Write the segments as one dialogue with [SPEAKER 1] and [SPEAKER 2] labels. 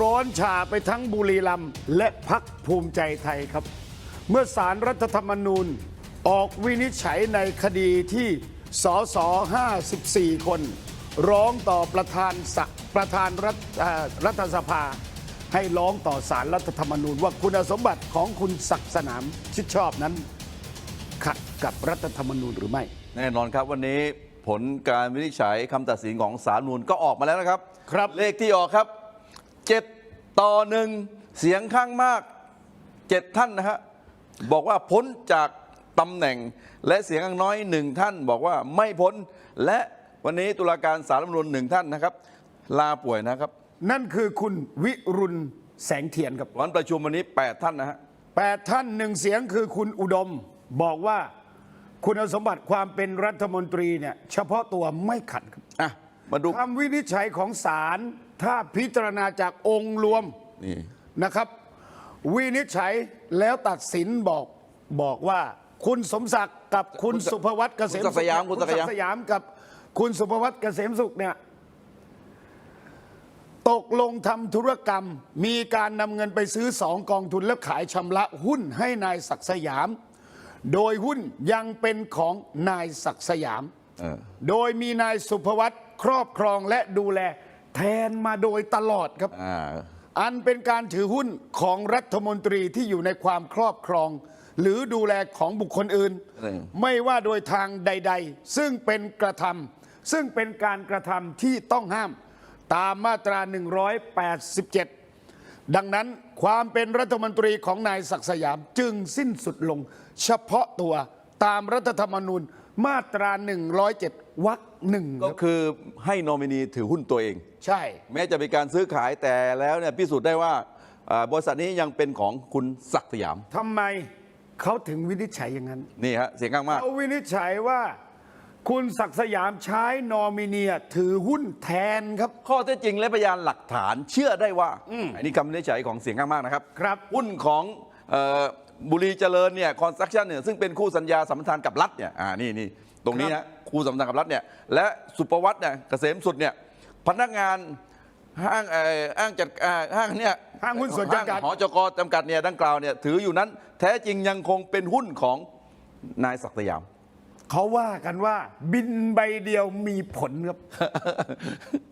[SPEAKER 1] ร้อนชาไปทั้งบุรีรัมย์และพักภูมิใจไทยครับ เมื่อสารรัฐธรรมนูญออกวินิจฉัยในคดีที่สส54 คน ร้องต่อประธานสประธานรัฐเอ่อรัฐสภา ให้ร้องต่อสารรัฐธรรมนูญ ว่าคุณสมบัติของคุณศักดิ์สนามชิดชอบนั้น ขัดกับรัฐธรรมนูญหรือไม่
[SPEAKER 2] แน่นอนครับวันนี้ผลการวินิจฉัยคำตัดสินของศาลนูนก็ออกมาแล้วนะครับ
[SPEAKER 1] ครับ
[SPEAKER 2] เลขที่ออกครับ 7 ต่อหนึ่งเสียงข้างมาก 7 ท่านนะฮะบอกว่าพ้นจากตำแหน่ง และเสียงข้างน้อยหนึ่งท่าน บอกว่าไม่พ้น และวันนี้ตุลาการศาลรัฐธรรมนูญหนึ่งท่านนะครับ ลาป่วยนะครับ
[SPEAKER 1] นั่นคือคุณวิรุณแสงเทียนครับ
[SPEAKER 2] วันประชุมวันนี้ 8 ท่านนะฮะ
[SPEAKER 1] แปดท่านหนึ่งเสียงคือคุณอุดม บอกว่าคุณสมบัติความเป็นรัฐมนตรีเนี่ยเฉพาะตัวไม่ขัดครับ
[SPEAKER 2] อะ มาดู
[SPEAKER 1] คำวินิจฉัยของศาลถ้าพิจารณาจากองค์รวม
[SPEAKER 2] นี่
[SPEAKER 1] นะครับ วินิจฉัยแล้วตัดสินบอกบอกว่า คุณสมศักดิ์กับคุณสุภวัตเกษม
[SPEAKER 2] คุณศักดิ์สยาม
[SPEAKER 1] สุข
[SPEAKER 2] คุณศักดิ์สยาม
[SPEAKER 1] สยามกับ คุณสุภวัตเกษมสุขเนี่ยตกลงทำธุรกรรมมีการนำเงินไปซื้อสองกองทุนแล้วขายชำระหุ้นให้นายศักดิ์สยาม โดยหุ้นยังเป็นของนายศักดิ์สยาม
[SPEAKER 2] เออ
[SPEAKER 1] โดยมีนายสุภวัตครอบครองและดูแล แทนมาโดยตลอดครับ
[SPEAKER 2] อ่า
[SPEAKER 1] อันเป็นการถือหุ้นของรัฐมนตรีที่อยู่ในความครอบครอง หรือดูแลของบุคคลอื่น
[SPEAKER 2] อืม
[SPEAKER 1] ไม่ว่าโดยทางใด ๆ ซึ่งเป็นกระทำซึ่งเป็นการกระทำที่ต้องห้ามตามมาตรา 187 ดังนั้นความเป็นรัฐมนตรีของนายศักดิ์สยามจึงสิ้นสุดลง เฉพาะตัวตามรัฐธรรมนูญ มาตรา 107วรรคหนึ่ง
[SPEAKER 2] ก็คือให้นอมินีถือหุ้นตัวเอง
[SPEAKER 1] ใช่
[SPEAKER 2] แม้จะมีการซื้อขายแต่แล้วเนี่ยพิสูจน์ได้ว่าอ่าบริษัทนี้ยังเป็นของคุณศักดิ์สยาม
[SPEAKER 1] ทำไมเขาถึงวินิจฉัยอย่างนั้น
[SPEAKER 2] นี่ฮะเสียงข้างมาก
[SPEAKER 1] เขาวินิจฉัยว่า คุณศักดิ์สยามใช้นอมิเนียถือหุ้นแทนครับ
[SPEAKER 2] ข้อเท็จจริงและพยานหลักฐานเชื่อได้ว่า อันนี้คำวินิจฉัยของเสียงข้างมากนะครับ
[SPEAKER 1] ครับ
[SPEAKER 2] หุ้นของเอ่อ บุรีเจริญเนี่ยคอนสตรักชั่นเนี่ยซึ่งเป็นคู่สัญญาสัมปทานกับรัฐเนี่ยอ่านี่นี่ตรงนี้นะคู่สัมปทานกับรัฐเนี่ยและสุประวัติเนี่ยเกษมสุดเนี่ยพนักงานห้างเอ่อห้างจัดอ่าห้างเนี่ย
[SPEAKER 1] ห้างหุ้นส่วนจำกัด
[SPEAKER 2] หอจกจำกัดเนี่ยดังกล่าวเนี่ยถืออยู่นั้นแท้จริงยังคงเป็นหุ้นของนายศักดิ์สยาม
[SPEAKER 1] เขาว่ากันว่าบินใบเดียวมีผลครับ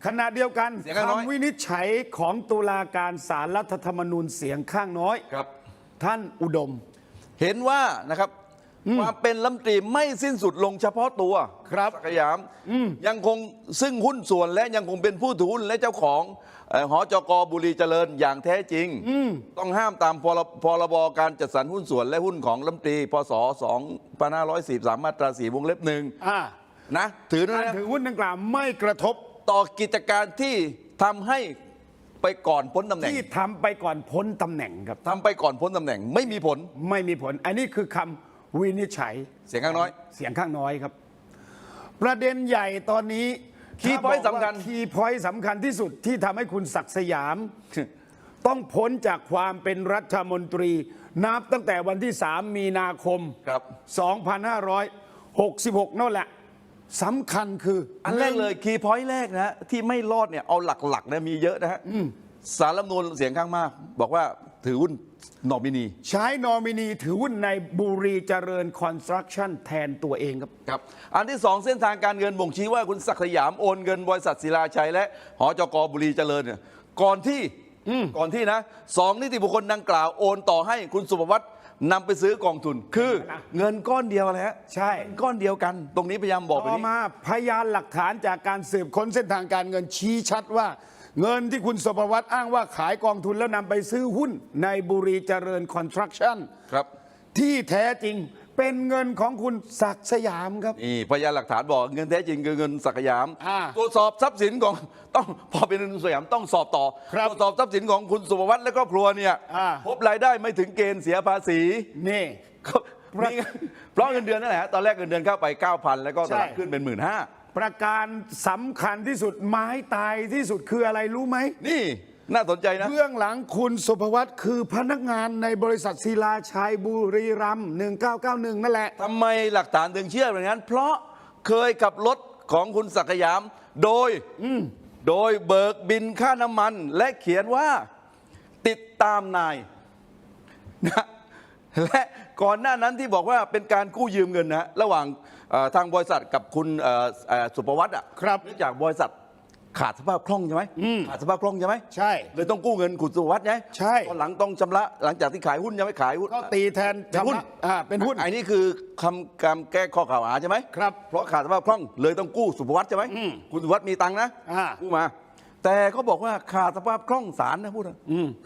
[SPEAKER 1] ขณะเดียวกัน
[SPEAKER 2] เสียงข้างน้อย
[SPEAKER 1] คำวินิจฉัยของตุลาการศาลรัฐธรรมนูญเสียงข้างน้อย
[SPEAKER 2] ครับ
[SPEAKER 1] ท่านอุดม
[SPEAKER 2] เห็นว่านะครับความเป็นรัฐมนตรีไม่สิ้นสุดลงเฉพาะตัว
[SPEAKER 1] ครับ
[SPEAKER 2] ศักดิ์สยามยังคงซึ่งหุ้นส่วนและยังคงเป็นผู้ถือหุ้นและเจ้าของเอ่อหอจกบุรีเจริญอย่างแท้จริง ต้องห้ามตามพรพรบการจัดสรรหุ้นส่วนและหุ้นของรัฐมนตรีพศ2543มาตรา4วงเล็บหนึ่ง
[SPEAKER 1] อ่า
[SPEAKER 2] นะถือด้วย
[SPEAKER 1] การ
[SPEAKER 2] นะ
[SPEAKER 1] ถือหุ้นดังกล่าวไม่กระทบ
[SPEAKER 2] ต่อกิจการที่ทำให้ ไปก่อนพ้นตำแหน่ง
[SPEAKER 1] ที่ทำไปก่อนพ้นตำแหน่งครับ
[SPEAKER 2] ทำไปก่อนพ้นตำแหน่ง ไม่มีผล
[SPEAKER 1] ไม่มีผล อันนี้คือคำวินิจฉัย
[SPEAKER 2] เสียงข้างน้อย
[SPEAKER 1] เสียงข้างน้อยครับ ประเด็นใหญ่ตอนนี้
[SPEAKER 2] Key point สำคัญ
[SPEAKER 1] คีย์พอยต์สำคัญที่สุดที่ทำให้คุณศักดิ์สยาม ต้องพ้นจากความเป็นรัฐมนตรี นับตั้งแต่วันที่ 3 มีนาคม
[SPEAKER 2] ครับ
[SPEAKER 1] 2566 นั่นแหละ สำคัญคือ
[SPEAKER 2] อันแรกเลยคีย์พอยต์แรกนะฮะที่ไม่รอดเนี่ยเอาหลักๆนะมีเยอะนะฮะสารรัฐธรรมนูลเสียงข้างมาก บอกว่าถือหุ้นนอมินี
[SPEAKER 1] ใช้นอมินีถือหุ้นในบุรีเจริญคอนสตรักชั่นแทนตัวเองครับ
[SPEAKER 2] ครับ อันที่สองเส้นทางการเงินบ่งชี้ว่าคุณศักดิ์สยามโอนเงินบริษัทศิลาชัยและหอจกบุรีเจริญเนี่ยก่อนที่ก่อนที่นะสองนิติบุคคลดังกล่าวโอนต่อให้คุณสุภวัต นำไปซื้อกองทุน คือเงินก้อนเดียวเลยฮะ
[SPEAKER 1] ใช่
[SPEAKER 2] เงินก้อนเดียวกัน ตรงนี้พยายามบอกไป
[SPEAKER 1] ต่อ
[SPEAKER 2] นี้
[SPEAKER 1] มาพยานหลักฐานจากการสืบค้นเส้นทางการเงินชี้ชัดว่า เงินที่คุณสภวัตอ้างว่าขายกองทุนแล้วนำไปซื้อหุ้นในบุรีเจริญคอนสตรักชั่น
[SPEAKER 2] ครับ
[SPEAKER 1] ที่แท้จริง เป็นเงินของคุณศักดิ์สยามครับ
[SPEAKER 2] นี่พยานหลักฐานบอกเงินแท้จริงคือเงินศักดิ์สยาม
[SPEAKER 1] อ่า
[SPEAKER 2] ตรวจสอบทรัพย์สินของต้องพอเป็นเงินสยามต้องสอบต่อ
[SPEAKER 1] ครับ
[SPEAKER 2] ตรวจสอบทรัพย์สินของคุณสุภวัตและครอบครัวเนี่ย
[SPEAKER 1] อ่า
[SPEAKER 2] พบรายได้ไม่ถึงเกณฑ์เสียภาษี
[SPEAKER 1] นี่
[SPEAKER 2] ก็มีเพราะเงินเดือนนั่นแหละฮะตอนแรกเงินเดือนเข้าไป 9,000 แล้วก็ตอนหลัง
[SPEAKER 1] ใช่
[SPEAKER 2] ขึ้นเป็น 1 5ื่น
[SPEAKER 1] ประการสำคัญที่สุดไม้ตายที่สุดคืออะไรรู้ไหม
[SPEAKER 2] นี่น่าสนใจนะ
[SPEAKER 1] เบื้องหลังคุณสุภวัตคือพนักงานในบริษัทศิลาชัยบุรีรัมย์1991 นั่นแหละ
[SPEAKER 2] ทำไมหลักฐานถึงเชื่อแบบนั้น เพราะเคยขับรถของคุณศักดิ์สยาม โดยโดยเบิกบินค่าน้ำมัน และเขียนว่าติดตามนายนะและก่อนหน้านั้นที่บอกว่าเป็นการกู้ยืมเงินนะฮะระหว่างเอ่อทางบริษัทกับคุณเอ่อเอ่อสุประวัติอะ
[SPEAKER 1] ครับ
[SPEAKER 2] เนื่องจากบริษัท ขาดสภาพคล่องใช่ไหมขาดสภาพคล่องใช่ไหม
[SPEAKER 1] ใช่
[SPEAKER 2] เลยต้องกู้เงินคุณสุวัสด์ไง
[SPEAKER 1] ใช่
[SPEAKER 2] ตอนหลังต้องชำระหลังจากที่ขายหุ้นยังไม่ขายหุ้น
[SPEAKER 1] ก็ตีแทน
[SPEAKER 2] เป็นหุ้น
[SPEAKER 1] ชำระอ่าเป็นหุ้น
[SPEAKER 2] อันนี้คือคำการแก้ข้อกล่าวหาใช่ไหม
[SPEAKER 1] ครับ
[SPEAKER 2] เพราะขาดสภาพคล่องเลยต้องกู้สุภวัตใช่ไหมคุณสุภวัตมีตังค์นะ
[SPEAKER 1] อ่า
[SPEAKER 2] กู้มา แต่เขาบอกว่าขาดสภาพคล่องสารนะพูดนะ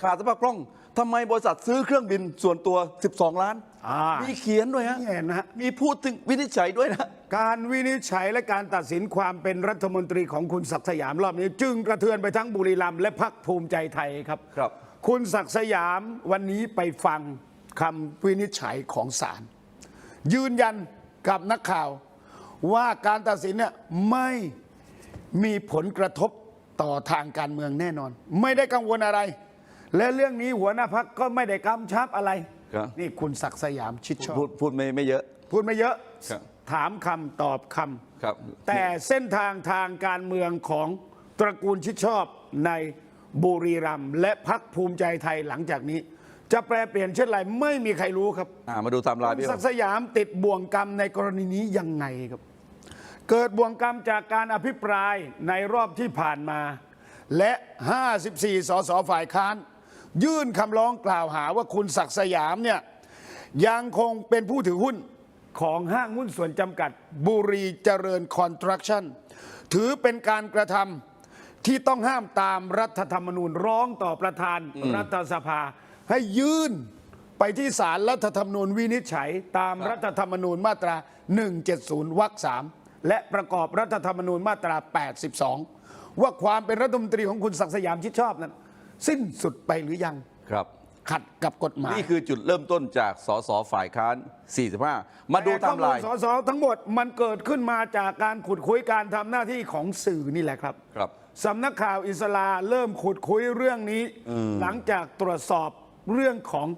[SPEAKER 2] ขาดสภาพคล่องทำไมบริษัทซื้อเครื่องบินส่วนตัว 12 ล้าน
[SPEAKER 1] อ่า
[SPEAKER 2] มีเขียนด้วยฮะ
[SPEAKER 1] นี่เห็นนะฮะ
[SPEAKER 2] มีพูดถึงวินิจฉัยด้วยนะ
[SPEAKER 1] การวินิจฉัยและการตัดสินความเป็นรัฐมนตรีของคุณศักดิ์สยามรอบนี้ จึงกระเทือนไปทั้งบุรีรัมย์และพักภูมิใจไทยครับ
[SPEAKER 2] ครับ
[SPEAKER 1] คุณศักดิ์สยามวันนี้ไปฟังคำวินิจฉัยของศาลยืนยันกับนักข่าว ว่าการตัดสินเนี่ยไม่มีผลกระทบต่อทางการเมืองแน่นอน ไม่ได้กังวลอะไร และเรื่องนี้หัวหน้าพักก็ไม่ได้กำชับอะไร
[SPEAKER 2] ครับ
[SPEAKER 1] นี่คุณศักดิ์สยามชิดชอบ
[SPEAKER 2] พูดพูดไม่ไม่เยอะ
[SPEAKER 1] พูดไม่เยอะ
[SPEAKER 2] ครับ
[SPEAKER 1] ถามคำตอบคำ
[SPEAKER 2] ครับ
[SPEAKER 1] แต่เส้นทางทางการเมืองของตระกูลชิดชอบในบุรีรัมย์และพักภูมิใจไทยหลังจากนี้ จะแปลเปลี่ยนเช่นไรไม่มีใครรู้ครับ
[SPEAKER 2] อ่ามาดูไทม์ไลน์
[SPEAKER 1] คุ
[SPEAKER 2] พี่
[SPEAKER 1] ณ
[SPEAKER 2] โอ
[SPEAKER 1] ศักดิ์สยามติดบ่วงกรรมในกรณีนี้ยังไงครับ เกิดบ่วงกรรมจากการอภิปรายในรอบที่ผ่านมา และ 54 สสฝ่ายค้าน ยื่นคำร้องกล่าวหาว่าคุณศักดิ์สยามเนี่ยยังคงเป็นผู้ถือหุ้น ของห้างหุ้นส่วนจำกัด บุรีเจริญคอนสตรักชั่น ถือเป็นการกระทำที่ต้องห้ามตามรัฐธรรมนูญร้องต่อประธานรัฐสภา ให้ยื่นไปที่ศาลรัฐธรรมนูญวินิจฉัย ตามรัฐธรรมนูญมาตรา 170 วรรคสามและประกอบรัฐธรรมนูญมาตรา 82 ว่าความเป็นรัฐมนตรีของคุณศักดิ์สยามชิดชอบนั้น สิ้นสุดไปหรือยัง
[SPEAKER 2] ครับ
[SPEAKER 1] ขัดกับกฎหมาย
[SPEAKER 2] นี่คือจุดเริ่มต้นจากสสฝ่ายค้าน 45 มาดูไท
[SPEAKER 1] แต่ข้อ
[SPEAKER 2] ม์ไล
[SPEAKER 1] มูล
[SPEAKER 2] น์
[SPEAKER 1] สสทั้งหมดมันเกิดขึ้นมาจากการขุดคุยการทำหน้าที่ของสื่อนี่แหละครับ
[SPEAKER 2] ครับ
[SPEAKER 1] สำนักข่าวอิสลาเริ่มขุดคุยเรื่องนี้ หลังจากตรวจสอบเรื่องของ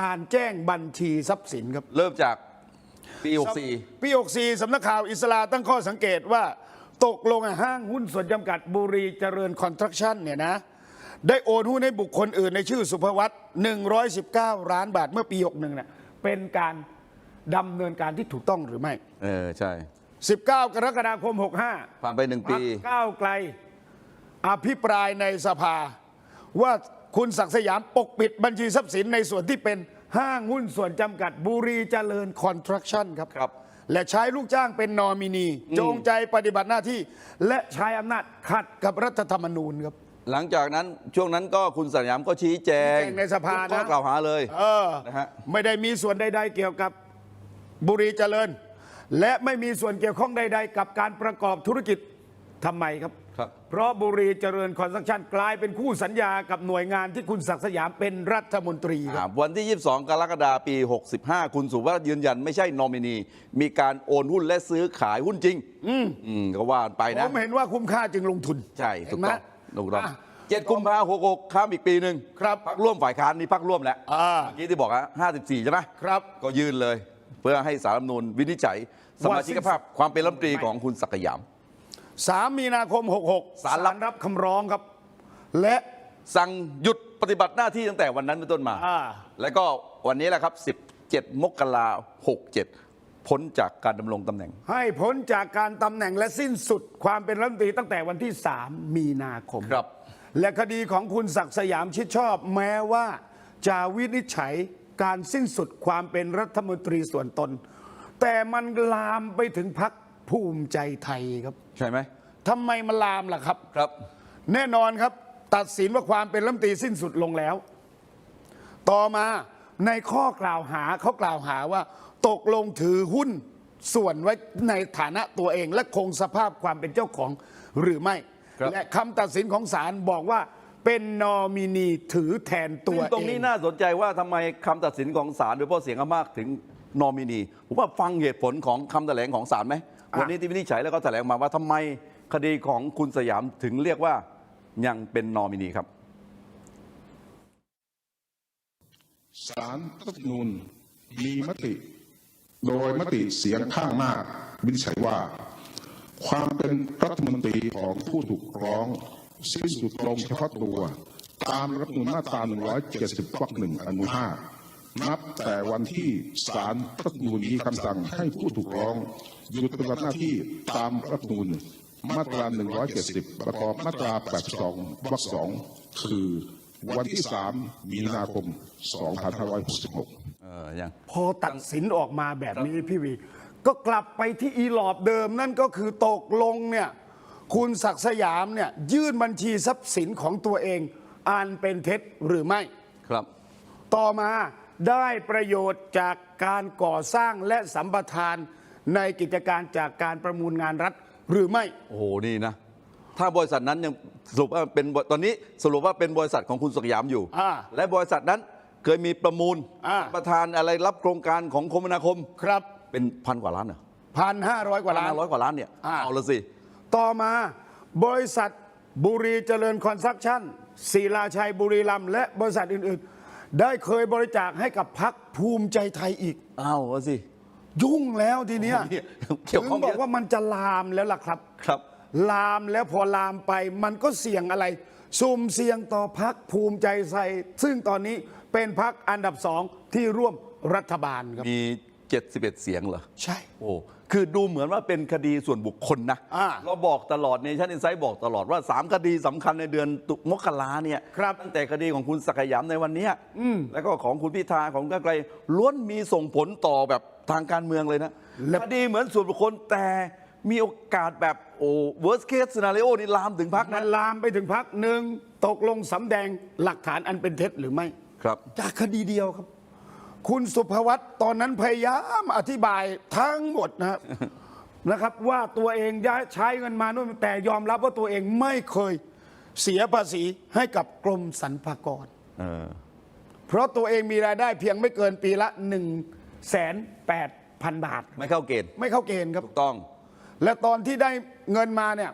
[SPEAKER 1] การแจ้งบัญชีทรัพย์สินครับ
[SPEAKER 2] เริ่มจากปี64
[SPEAKER 1] ปี64สำนักข่าวอิสลาตั้งข้อสังเกตว่า ตกลงห้างหุ้นส่วนจำกัดบุรีเจริญคอนสตรักชั่นเนี่ยนะ ได้โอนหุ้นให้บุคคลอื่นในชื่อสุภวัต119 ล้านบาทเมื่อปี 61เนี่ยเป็นการดำเนินการที่ถูกต้องหรือไม่
[SPEAKER 2] เออใช่
[SPEAKER 1] 19 กรกฎาคม 65
[SPEAKER 2] ผ่านไปหนึ่ง
[SPEAKER 1] พร
[SPEAKER 2] ปี
[SPEAKER 1] รคก้าวไกล อภิปรายในสภา ว่าคุณศักดิ์สยามปกปิดบัญชีทรัพย์สินในส่วนที่เป็นห้างหุ้นส่วนจำกัดบุรีเจริญคอนสตรักชั่นครับ
[SPEAKER 2] ครับ
[SPEAKER 1] และใช้ลูกจ้างเป็นนอมินี จงใจปฏิบัติหน้าที่ และใช้อำนาจขัดกับรัฐธรรมนูญครับ
[SPEAKER 2] หลังจากนั้นช่วงนั้นก็คุณสยามก็ชี้แจง
[SPEAKER 1] ชี้แจงในสภานะ
[SPEAKER 2] ข้อกล่าวหาเลย
[SPEAKER 1] เออ
[SPEAKER 2] นะฮะ
[SPEAKER 1] ไม่ได้มีส่วนใด ๆ เกี่ยวกับบุรีเจริญ และไม่มีส่วนเกี่ยวข้องใด ๆ กับการประกอบธุรกิจทำไมครับ
[SPEAKER 2] ครับ
[SPEAKER 1] เพราะบุรีเจริญคอนสตรักชั่นกลายเป็นคู่สัญญากับหน่วยงานที่คุณศักดิ์สยามเป็นรัฐมนตรีค
[SPEAKER 2] อ่า
[SPEAKER 1] รับ
[SPEAKER 2] วันที่ 22 กรกฎาคมปี 65 คุณสุวัสด์ยืนยันไม่ใช่นอมินี มีการโอนหุ้นและซื้อขายหุ้นจริง อืมก็ว่าไป
[SPEAKER 1] ผ
[SPEAKER 2] นะ
[SPEAKER 1] มเห็นว่าคุ้มค่าจึงลงทุน
[SPEAKER 2] ใช่ถูก
[SPEAKER 1] เห็นไหม
[SPEAKER 2] ต้อง ถูกต้อง
[SPEAKER 1] อะ
[SPEAKER 2] เจ็ดกุมภาหกหกข้ามอีกปีหนึ่ง
[SPEAKER 1] ครับ
[SPEAKER 2] พักร่วมฝ่ายค้านนี่พักร่วมแล้ว
[SPEAKER 1] อ่า
[SPEAKER 2] เมื่อกี้ที่บอกฮะ54ใช่ไหม
[SPEAKER 1] ครับ
[SPEAKER 2] ก็ยื่นเลย เพื่อให้สารรัฐธรรมนูญวินิจฉัยสมาชิกภาพความเป็นรัฐมนตรีของคุณศักดิ์สยาม
[SPEAKER 1] 3มีนาคม 66
[SPEAKER 2] ศาลรับ
[SPEAKER 1] รับคำร้องครับ และ
[SPEAKER 2] สั่งหยุดปฏิบัติหน้าที่ตั้งแต่วันนั้นเป็นต้นมา
[SPEAKER 1] อ่า
[SPEAKER 2] แล้วก็วันนี้แหละครับ 17 มกราหกเจ็ด พ้นจากการดำรงตำแหน่ง
[SPEAKER 1] ให้พ้นจากการตำแหน่งและสิ้นสุดความเป็นรัฐมนตรีตั้งแต่วันที่ 3 มีนาคม
[SPEAKER 2] ครับ
[SPEAKER 1] และคดีของคุณศักดิ์สยามชิดชอบ แม้ว่าจะวินิจฉัยการสิ้นสุดความเป็นรัฐมนตรีส่วนตน แต่มันลามไปถึงพักภูมิใจไทยครับ
[SPEAKER 2] ใช่ไหม
[SPEAKER 1] ทำไมมันลามล่ะครับ
[SPEAKER 2] ครับ
[SPEAKER 1] แน่นอนครับ ตัดสินว่าความเป็นรัฐมนตรีสิ้นสุดลงแล้ว ต่อมาในข้อกล่าวหาเขากล่าวหาว่า ตกลงถือหุ้นส่วนไว้ในฐานะตัวเอง และคงสภาพความเป็นเจ้าของหรือไม่
[SPEAKER 2] ครับ
[SPEAKER 1] และคำตัดสินของศาลบอกว่าเป็นนอมินีถือแทนตัว
[SPEAKER 2] ซึ่งตรง
[SPEAKER 1] เอ
[SPEAKER 2] นี้
[SPEAKER 1] ง
[SPEAKER 2] น่าสนใจว่าทำไมคำตัดสินของศาลโดยเฉพาะเสียงข้างมากถึงนอมินีผมว่าฟังเหตุผลของคำแถลงของศาลไหมวันนี้ที่วินิจฉัยแล้วก็แถลงมาว่าทำไมคดีของคุณสยามถึงเรียกว่ายังเป็นนอมินีครับ
[SPEAKER 3] สารรัฐธรรมนูญมีมติ โดยมติเสียงข้างมากวินิจฉัยว่า ความเป็นรัฐมนตรีของผู้ถูกร้องสิ้นสุดลงเฉพาะตัว ตามรัฐมนูญมาตรา 170วรรคหนึ่งอนุห้านับแต่วันที่ศาลรัฐมนูญมีคำสั่งให้ผู้ถูกร้องหยุดปฏิบัติหน้าที่ตามรัฐมนูญมาตรา 170 ประกอบมาตรา 82วรรคสองคือ วันที่ 3 มีนาคม 2566
[SPEAKER 2] เออยัง
[SPEAKER 1] พอตัดสินออกมาแบบนี้พี่วี ก็กลับไปที่อีหลอบเดิมนั่นก็คือตกลงเนี่ยคุณศักดิ์สยามเนี่ยยื่นบัญชีทรัพย์สินของตัวเองอันเป็นเท็จหรือไม่
[SPEAKER 2] ครับ
[SPEAKER 1] ต่อมาได้ประโยชน์จากการก่อสร้างและสัมปทานในกิจการจากการประมูลงานรัฐหรือไม่
[SPEAKER 2] โอ้โห นี่นะ ถ้าบริษัทนั้นยังสรุปว่าเป็นบตอนนี้สรุปว่าเป็นบริษัทของคุณศักดิ์สยามอยู่
[SPEAKER 1] อ่า
[SPEAKER 2] และบริษัทนั้นเคยมีประมูล
[SPEAKER 1] อ่า
[SPEAKER 2] ประธานอะไรรับโครงการของคมนาคม
[SPEAKER 1] ครับ
[SPEAKER 2] เป็นพันกว่าล้านเหรอ
[SPEAKER 1] พันห้าร้อยกว่าล้าน
[SPEAKER 2] ร้อยกว่าล้านเนี่ย
[SPEAKER 1] อ่า
[SPEAKER 2] เอาละสิ
[SPEAKER 1] ต่อมาบริษัทบุรีเจริญคอนสตรักชั่นศิลาชัยบุรีรัมย์และบริษัทอื่นๆ ได้เคยบริจาคให้กับพักภูมิใจไทยอีก
[SPEAKER 2] เอาละสิ
[SPEAKER 1] ยุ่งแล้วทีเนี้ย
[SPEAKER 2] เนี่ยเกี่ยว
[SPEAKER 1] ถึ
[SPEAKER 2] ข้อง
[SPEAKER 1] ง
[SPEAKER 2] เย
[SPEAKER 1] บ
[SPEAKER 2] อะ
[SPEAKER 1] อกว่ามันจะลามแล้วล่ะครับ
[SPEAKER 2] ครับ
[SPEAKER 1] ลามแล้วพอลามไป มันก็เสี่ยงอะไร สุ่มเสี่ยงต่อพักภูมิใจไทยซึ่งตอนนี้เป็นพักอันดับสองที่ร่วมรัฐบาลครับ
[SPEAKER 2] มี 71 เสียงเหรอ
[SPEAKER 1] ใช่
[SPEAKER 2] โอ้ คือดูเหมือนว่าเป็นคดีส่วนบุคคลนะ
[SPEAKER 1] อ่า
[SPEAKER 2] เราบอกตลอดในชั้นอินไซต์บอกตลอดว่า 3 คดีสำคัญในเดือนตุมกราเนี่ย
[SPEAKER 1] ครับ
[SPEAKER 2] ตั้งแต่คดีของคุณศักดิ์สยามในวันเนี้ยแล้วก็ของคุณพิธาของก้าวไกลล้วนมีส่งผลต่อแบบทางการเมืองเลยนะ
[SPEAKER 1] และ
[SPEAKER 2] คดีเหมือนส่วนบุคคลแต่ มีโอกาสแบบโอ้ worst case scenario นี่ลามถึงพัก
[SPEAKER 1] มั
[SPEAKER 2] นะ
[SPEAKER 1] นลามไปถึงพักหนึ่งตกลงสำแดงหลักฐานอันเป็นเท็จหรือไม่
[SPEAKER 2] ครับ
[SPEAKER 1] จากคดีเดียวครับ คุณสุภวัตตอนนั้นพยายามอธิบายทั้งหมดนะครับนะครับ ว่าตัวเองย้ายใช้เงินมานู่นแต่ยอมรับว่าตัวเองไม่เคยเสียภาษีให้กับกรมสรรพากร
[SPEAKER 2] เออ
[SPEAKER 1] เพราะตัวเองมีรายได้เพียงไม่เกินปีละ1นึ่งแสนแปดพันบาท
[SPEAKER 2] ไม่เข้าเกณฑ์
[SPEAKER 1] ไม่เข้าเกณฑ์ครับ
[SPEAKER 2] ถูกต้อง
[SPEAKER 1] และตอนที่ได้เงินมาเนี่ย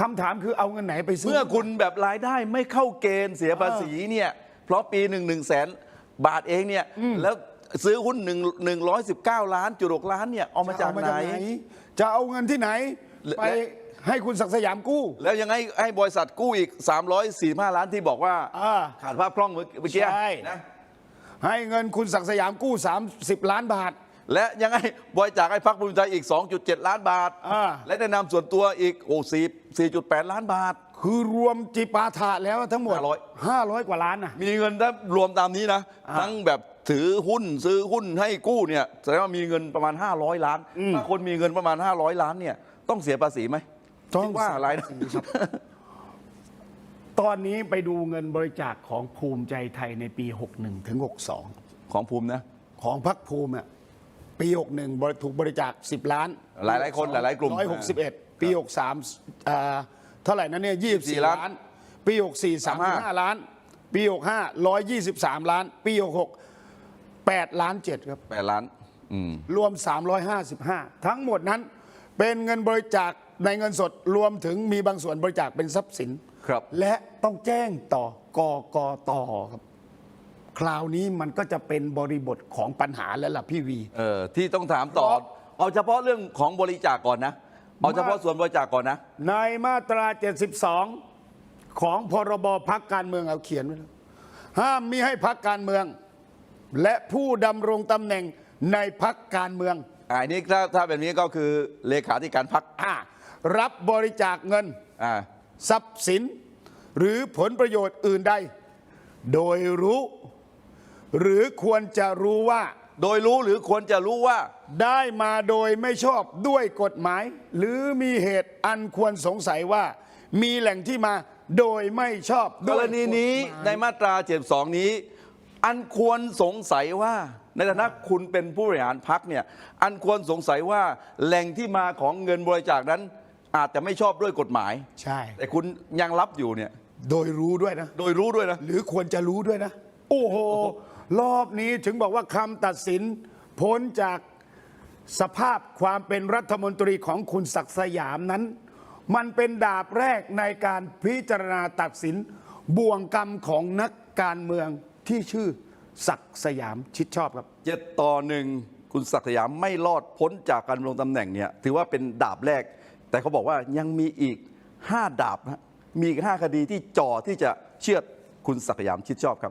[SPEAKER 1] คำถามคือเอาเงินไหนไปซื้อ
[SPEAKER 2] เมื่อคุณแบบรายได้ไม่เข้าเกณฑ์เสียภาษีเนี่ย เพราะปีหนึ่งหนึ่งแสนบาทเองเนี่ย แล้วซื้อหุ้นหนึ่งหนึ่งร้อยสิบเก้าล้านจุดหกล้านเนี่ย เอามาจาก
[SPEAKER 1] เอ
[SPEAKER 2] ไหน
[SPEAKER 1] จะเอาเงินที่ไหน
[SPEAKER 2] และ
[SPEAKER 1] ไปให้คุณศักดิ์สยามกู้
[SPEAKER 2] แล้วยังไงให้บริษัทกู้อีก 345 ล้านที่บอกว่า
[SPEAKER 1] อ่า
[SPEAKER 2] ขาดภาพคล่องเมื่อเมื่อกี้
[SPEAKER 1] ใช่
[SPEAKER 2] นะ
[SPEAKER 1] ให้เงินคุณศักดิ์สยามกู้ 30 ล้านบาท
[SPEAKER 2] และยังไงบริจาคให้พรรคภูมิใจอีก 2.7 ล้านบาท
[SPEAKER 1] อ่า
[SPEAKER 2] และแนะนำส่วนตัวอีกโอ้4 4.8 ล้านบาท
[SPEAKER 1] คือรวมจิปาถะแล้วทั้งหมด
[SPEAKER 2] 500
[SPEAKER 1] 500 กว่าล้านนะ
[SPEAKER 2] มีเงินถ้ารวมตามนี้นะ ทั้งแบบถือหุ้นซื้อหุ้นให้กู้เนี่ยแสดงว่ามีเงินประมาณ 500 ล้านถ้าคนมีเงินประมาณ 500 ล้านเนี่ยต้องเสียภาษีไหม
[SPEAKER 1] ต้อง
[SPEAKER 2] คิดว่าอะไรนะ
[SPEAKER 1] ตอนนี้ไปดูเงินบริจาคของภูมิใจไทยในปี 61 ถึง
[SPEAKER 2] ของภูมินะ
[SPEAKER 1] 62 ของพรรคภูมิอะ ปี 61บริถูกบริจาค 10 ล้าน
[SPEAKER 2] หลายๆคนหลายๆกลุ่ม
[SPEAKER 1] 161 ปี 63อ่าเท่าไหร่นะเนี่ย24
[SPEAKER 2] ล้าน
[SPEAKER 1] ล้าน ปี 64 35 ล้าน ปี 65 123 ล้าน ปี 66 8 ล้าน 7 ครับ
[SPEAKER 2] 8ล้านอืม
[SPEAKER 1] รวม 355 ทั้งหมดนั้นเป็นเงินบริจาคในเงินสดรวมถึงมีบางส่วนบริจาคเป็นทรัพย์สิน
[SPEAKER 2] ครับ
[SPEAKER 1] และต้องแจ้งต่อกกตครับ คราวนี้มันก็จะเป็นบริบทของปัญหาแล้วล่ะพี่วี
[SPEAKER 2] เออที่ต้องถามต่อ
[SPEAKER 1] เพราะ
[SPEAKER 2] เอาเฉพาะเรื่องของบริจาคก่อนนะ เอาเฉพาะส่วนบริจาคก่อนนะ
[SPEAKER 1] ในมาตรา 72 ของพรบพักการเมืองเอาเขียนไว้แล้วห้ามมิให้พักการเมือง และผู้ดำรงตำแหน่งในพักการเมือง
[SPEAKER 2] อ่าอันนี้ถ้าถ้าแบบนี้ก็คือเลขาธิการพัก
[SPEAKER 1] อ่ารับบริจาคเงิน
[SPEAKER 2] อ่า
[SPEAKER 1] ทรัพย์สิน หรือผลประโยชน์อื่นใด โดยรู้ หรือควรจะรู้ว่า
[SPEAKER 2] โดยรู้หรือควรจะรู้ว่า
[SPEAKER 1] ได้มาโดยไม่ชอบด้วยกฎหมาย หรือมีเหตุอันควรสงสัยว่า มีแหล่งที่มาโดยไม่ชอบ
[SPEAKER 2] ก
[SPEAKER 1] ด้วย
[SPEAKER 2] รณีนี้
[SPEAKER 1] กฎหมาย
[SPEAKER 2] ในมาตรา72นี้ อันควรสงสัยว่า ในฐานะคุณเป็นผู้บริหารพักเนี่ย อันควรสงสัยว่าแหล่งที่มาของเงินบริจาคนั้น อาจจะไม่ชอบด้วยกฎหมาย
[SPEAKER 1] ใช่
[SPEAKER 2] แต่คุณยังรับอยู่เนี่ย
[SPEAKER 1] โดยรู้ด้วยนะ
[SPEAKER 2] โดยรู้ด้วยนะ
[SPEAKER 1] หรือควรจะรู้ด้วยนะ โอ้โห รอบนี้ถึงบอกว่าคำตัดสินพ้นจากสภาพความเป็นรัฐมนตรีของคุณศักดิ์สยามนั้น มันเป็นดาบแรกในการพิจารณาตัดสินบ่วงกรรมของนักการเมืองที่ชื่อศักดิ์สยามชิดชอบครับ
[SPEAKER 2] เจ็ดต่อหนึ่งคุณศักดิ์สยามไม่รอดพ้นจากการลงตำแหน่งเนี่ยถือว่าเป็นดาบแรก แต่เขาบอกว่ายังมีอีก 5 ดาบนะมีอีกห้าคดีที่จ่อที่จะเชื่อดคุณศักดิ์สยามชิดชอบครับ